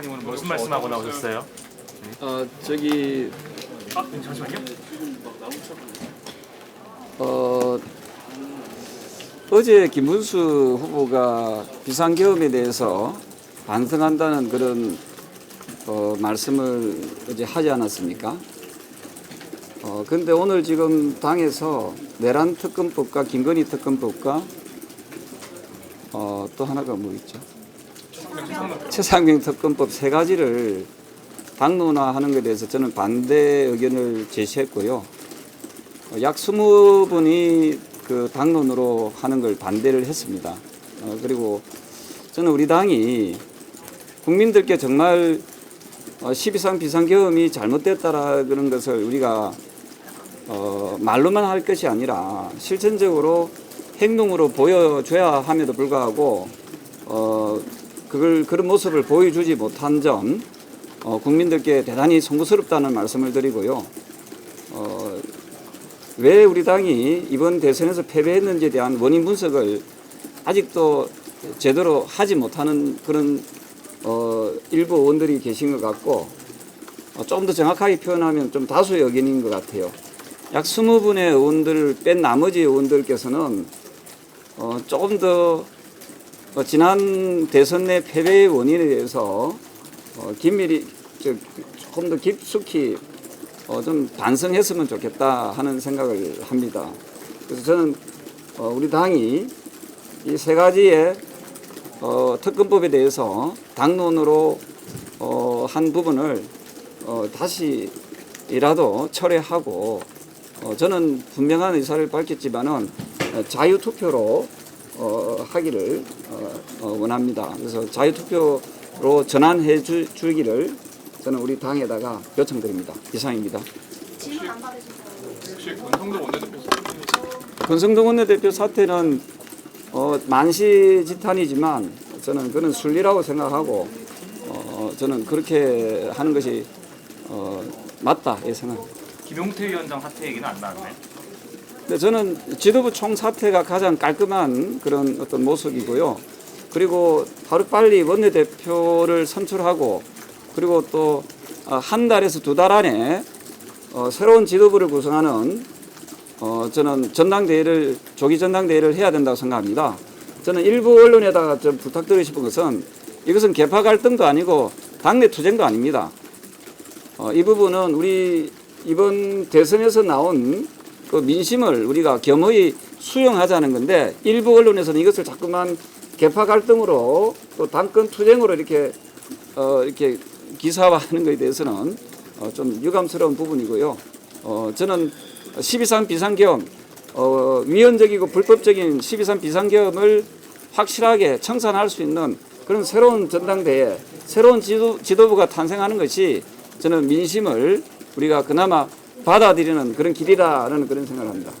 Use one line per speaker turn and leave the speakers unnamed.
대표님 오늘 무슨 말씀하고 나오셨어요?
아 저기
아 잠시만요.
어 어제 김문수 후보가 비상계엄에 대해서 반성한다는 그런 어, 말씀을 어제 하지 않았습니까? 어 근데 오늘 지금 당에서 내란 특검법과 김건희 특검법과 어, 또 하나가 뭐 있죠? 최상병 특검법 세 가지를 당론화하는 것에 대해서 저는 반대 의견을 제시했고요. 어, 약 20분이 그 당론으로 하는 걸 반대를 했습니다. 어, 그리고 저는 우리 당이 국민들께 정말 어, 12상 비상계엄이 잘못됐다라 그런 것을 우리가 어, 말로만 할 것이 아니라 실천적으로 행동으로 보여줘야 함에도 불구하고 어, 그걸 그런 모습을 보여주지 못한 점 어, 국민들께 대단히 송구스럽다는 말씀을 드리고요. 어, 왜 우리 당이 이번 대선에서 패배했는지에 대한 원인 분석을 아직도 제대로 하지 못하는 그런 어, 일부 의원들이 계신 것 같고 어, 조금 더 정확하게 표현하면 좀 다수의 의견인 것 같아요. 약 20분의 의원들을 뺀 나머지 의원들께서는 어, 조금 더 어, 지난 대선 내 패배의 원인에 대해서 어, 긴밀히 저, 조금 더 깊숙이 어, 좀 반성했으면 좋겠다 하는 생각을 합니다. 그래서 저는 어, 우리 당이 이 세 가지의 어, 특검법에 대해서 당론으로 어, 한 부분을 어, 다시라도 철회하고 어, 저는 분명한 의사를 밝혔지만은 어, 자유 투표로 어, 하기를 어, 어, 원합니다. 그래서 자유투표로 전환해 주, 주기를 저는 우리 당에다가 요청드립니다. 이상입니다.
질문 안?
혹시 권성동 원내대표
권성동 원내대표 사태는 어, 만시지탄이지만 저는 그는 순리라고 생각하고 어, 저는 그렇게 하는 것이 어, 맞다 이 생각합니다.
김용태 위원장 사퇴 얘기는 안 나왔네.
근데 저는 지도부 총 사태가 가장 깔끔한 그런 어떤 모습이고요. 그리고 하루 빨리 원내대표를 선출하고 그리고 또 한 달에서 두 달 안에 어, 새로운 지도부를 구성하는 어, 저는 전당대회를 조기 전당대회를 해야 된다고 생각합니다. 저는 일부 언론에다가 좀 부탁드리고 싶은 것은 이것은 개파 갈등도 아니고 당내 투쟁도 아닙니다. 어, 이 부분은 우리 이번 대선에서 나온 그 민심을 우리가 겸허히 수용하자는 건데 일부 언론에서는 이것을 자꾸만 개파 갈등으로 또 당권 투쟁으로 이렇게 어, 이렇게 기사화하는 것에 대해서는 어, 좀 유감스러운 부분이고요. 어, 저는 12.3 비상계엄 어, 위헌적이고 불법적인 12.3 비상계엄을 확실하게 청산할 수 있는 그런 새로운 전당대회, 새로운 지도, 지도부가 탄생하는 것이 저는 민심을 우리가 그나마 받아들이는 그런 길이라는 그런 생각을 합니다.